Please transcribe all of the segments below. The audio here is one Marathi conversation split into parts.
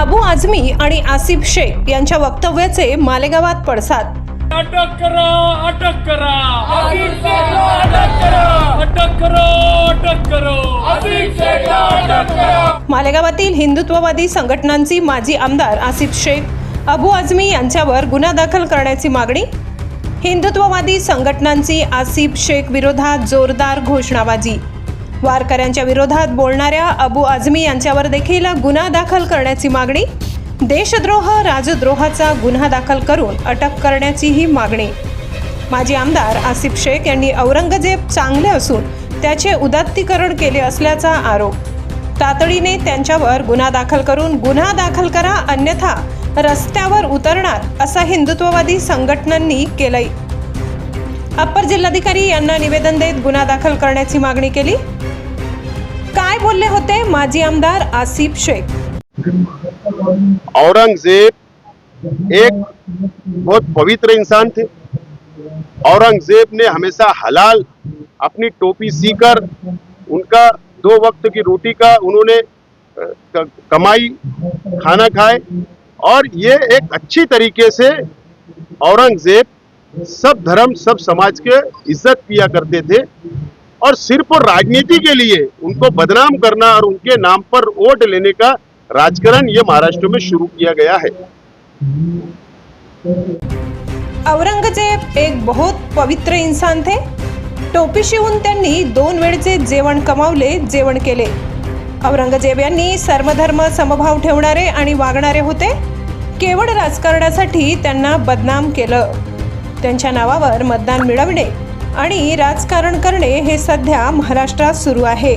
अबू आझमी आणि आसिफ शेख यांच्या वक्तव्याचे मालेगावात पडसाद. अटक करा अटक करा. अटक करा. अटक करो. अटक करो. अटक करा. मालेगावातील हिंदुत्ववादी संघटनांची माजी आमदार आसिफ शेख अबू आझमी यांच्यावर गुन्हा दाखल करण्याची मागणी? हिंदुत्ववादी संघटनांची आसिफ शेख विरोधात जोरदार घोषणाबाजी. वारकऱ्यांच्या विरोधात बोलणाऱ्या अबू आझमी यांच्यावर देखील गुन्हा दाखल करण्याची मागणी देशद्रोह राजद्रोहाचा गुन्हा दाखल करून अटक करण्याचीही मागणी. माजी आमदार आसिफ शेख यांनी औरंगजेब चांगले असून त्याचे उदात्तीकरण केले असल्याचा आरोप. तातडीने त्यांच्यावर गुन्हा दाखल करून गुन्हा दाखल करा अन्यथा रस्त्यावर उतरणार असा हिंदुत्ववादी संघटनांनी केलंय. अप्पर जिल्हाधिकारी यांना निवेदन देत गुन्हा दाखल करण्याची मागणी केली. काय बोलले होते माजी आमदार आसिफ शेख? औरंगज़ेब एक बहुत पवित्र इंसान थे। औरंगज़ेब ने हमेशा हलाल अपनी टोपी सीकर उनका दो वक्त की रोटी का उन्होंने कमाई, खाना खाए। और ये एक अच्छी तरीके से औरंगज़ेब सब धर्म सब समाज के इज्जत किया करते थे और सिर्फ राजनीति के लिए उनको बदनाम करना और उनके नाम पर वोट लेने का राजकारण ये महाराष्ट्र में शुरू किया गया है। औरंगजेब एक बहुत पवित्र इंसान थे। टोपी शिवून त्यांनी दोन वेळचे जेवण कमावले जेवण केले। औरंगजेब यांनी सर्वधर्म समभाव ठेवणारे आणि वागणारे होते। केवळ राजकारणासाठी त्यांना बदनाम केलं। त्यांच्या नावावर मतदान मिळवणे आणि राजकारण करणे हे सध्या महाराष्ट्रात सुरू आहे.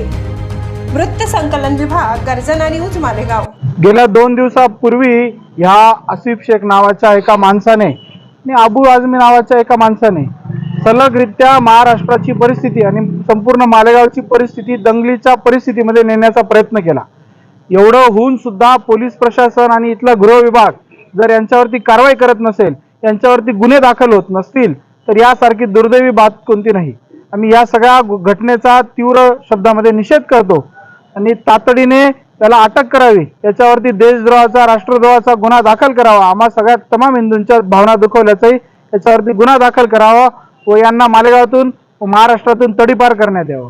वृत्त संकलन विभाग गर्जना न्यूज मालेगाव. गेल्या दोन दिवसापूर्वी ह्या आसिफ शेख नावाच्या एका माणसाने आणि अबू आझमी नावाच्या एका माणसाने सलगरित्या महाराष्ट्राची परिस्थिती आणि संपूर्ण मालेगावची परिस्थिती दंगलीच्या परिस्थितीमध्ये नेण्याचा प्रयत्न केला. एवढं होऊन सुद्धा पोलीस प्रशासन आणि इथला गृह विभाग जर यांच्यावरती कारवाई करत नसेल यांच्यावरती गुन्हे दाखल होत नसतील तर यासारखी दुर्दैवी बात कोणती नाही. आम्ही या सगळ्या घटनेचा तीव्र शब्दामध्ये निषेध करतो. आणि तातडीने त्याला अटक करावी. त्याच्यावरती देशद्रोहाचा राष्ट्रद्रोहाचा गुन्हा दाखल करावा. आम्हा सगळ्या तमाम हिंदूंच्या भावना दुखवल्याचाही त्याच्यावरती गुन्हा दाखल करावा व यांना मालेगावातून व महाराष्ट्रातून तडीपार करण्यात यावं.